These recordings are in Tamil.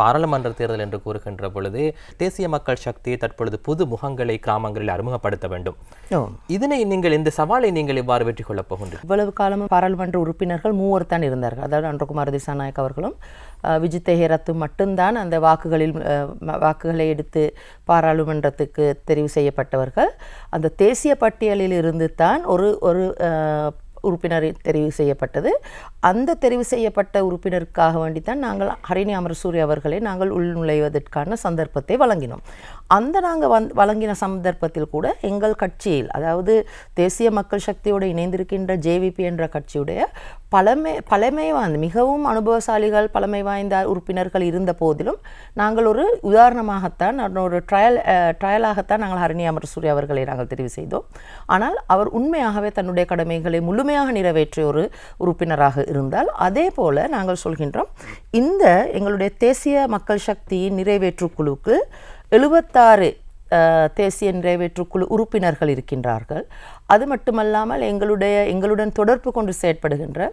பாராளுமன்ற தேர்தல் என்று கூறுகின்ற பொழுது தேசிய மக்கள் சக்தி தற்பொழுது புது முகங்களை கிராமங்களில் அறிமுகப்படுத்த வேண்டும். இதனை நீங்கள் இந்த சவாலை நீங்கள் இவ்வாறு வெற்றி கொள்ளப் போகின்றீர்கள்? இவ்வளவு காலமும் பாராளுமன்ற உறுப்பினர்கள் மூவர் தான் இருந்தார்கள். அதாவது அன்றகுமார் திசாநாயக் அவர்களும் விஜித் ஹேரத்தும் மட்டும்தான் அந்த வாக்குகளில் வாக்குகளை எடுத்து பாராளுமன்றத்துக்கு தெரிவு செய்யப்பட்டவர்கள். அந்த தேசிய பட்டியலில் இருந்து தான் ஒரு ஒரு உறுப்பினர் தெரிவு செய்யப்பட்டது. அந்த தெரிவு செய்யப்பட்ட உறுப்பினருக்காக வேண்டித்தான் நாங்கள் ஹரிணி அமரசூரி அவர்களை நாங்கள் உள்நுழைவதற்கான சந்தர்ப்பத்தை வழங்கினோம். அந்த நாங்கள் வந் வழங்கின சந்தர்ப்பத்தில் கூட எங்கள் கட்சியில் அதாவது தேசிய மக்கள் சக்தியோடு இணைந்திருக்கின்ற ஜேவிபி என்ற கட்சியுடைய பழமை பழமை வாய்ந்த மிகவும் அனுபவசாலிகள் பழமை வாய்ந்த உறுப்பினர்கள் இருந்த போதிலும் நாங்கள் ஒரு உதாரணமாகத்தான் ஒரு ட்ரையல் ட்ரையலாகத்தான் நாங்கள் ஹரிணி அமரசூரி அவர்களை நாங்கள் தெரிவு செய்தோம். ஆனால் அவர் உண்மையாகவே தன்னுடைய கடமைகளை முழுமையாக நிறைவேற்றிய ஒரு உறுப்பினராக இருந்தால் அதே போல் நாங்கள் சொல்கின்றோம் இந்த எங்களுடைய தேசிய மக்கள் சக்தியின் நிறைவேற்று குழுக்கு எழுபத்தாறு தேசிய நிறைவேற்றுக்குழு உறுப்பினர்கள் இருக்கின்றார்கள். அது மட்டுமல்லாமல் எங்களுடைய எங்களுடன் தொடர்பு கொண்டு செயற்படுகின்ற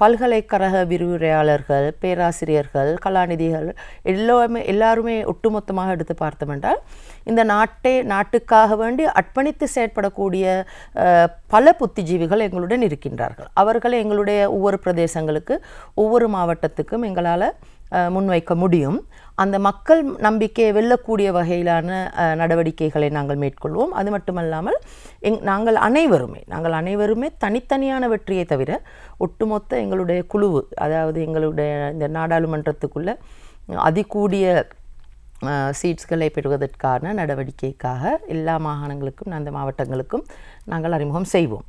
பல்கலைக்கழக விரிவுரையாளர்கள் பேராசிரியர்கள் கலாநிதிகள் எல்லோருமே எல்லாருமே ஒட்டுமொத்தமாக எடுத்து பார்த்தோம் என்றால் இந்த நாட்டை நாட்டுக்காக வேண்டி அர்ப்பணித்து செயற்படக்கூடிய பல புத்திஜீவிகள் எங்களுடன் இருக்கின்றார்கள். அவர்களை எங்களுடைய ஒவ்வொரு பிரதேசங்களுக்கு ஒவ்வொரு மாவட்டத்துக்கும் எங்களால் முன்வைக்க முடியும். அந்த மக்கள் நம்பிக்கையை வெல்லக்கூடிய வகையிலான நடவடிக்கைகளை நாங்கள் மேற்கொள்வோம். அது மட்டுமல்லாமல் எங் நாங்கள் அனைவருமே நாங்கள் அனைவருமே தனித்தனியான வெற்றியை தவிர ஒட்டுமொத்த எங்களுடைய குழுவு அதாவது எங்களுடைய இந்த நாடாளுமன்றத்துக்குள்ள அதிகூடிய சீட்ஸ்களை பெறுவதற்கான நடவடிக்கைக்காக எல்லா மாகாணங்களுக்கும் அந்த மாவட்டங்களுக்கும் நாங்கள் அறிமுகம் செய்வோம்.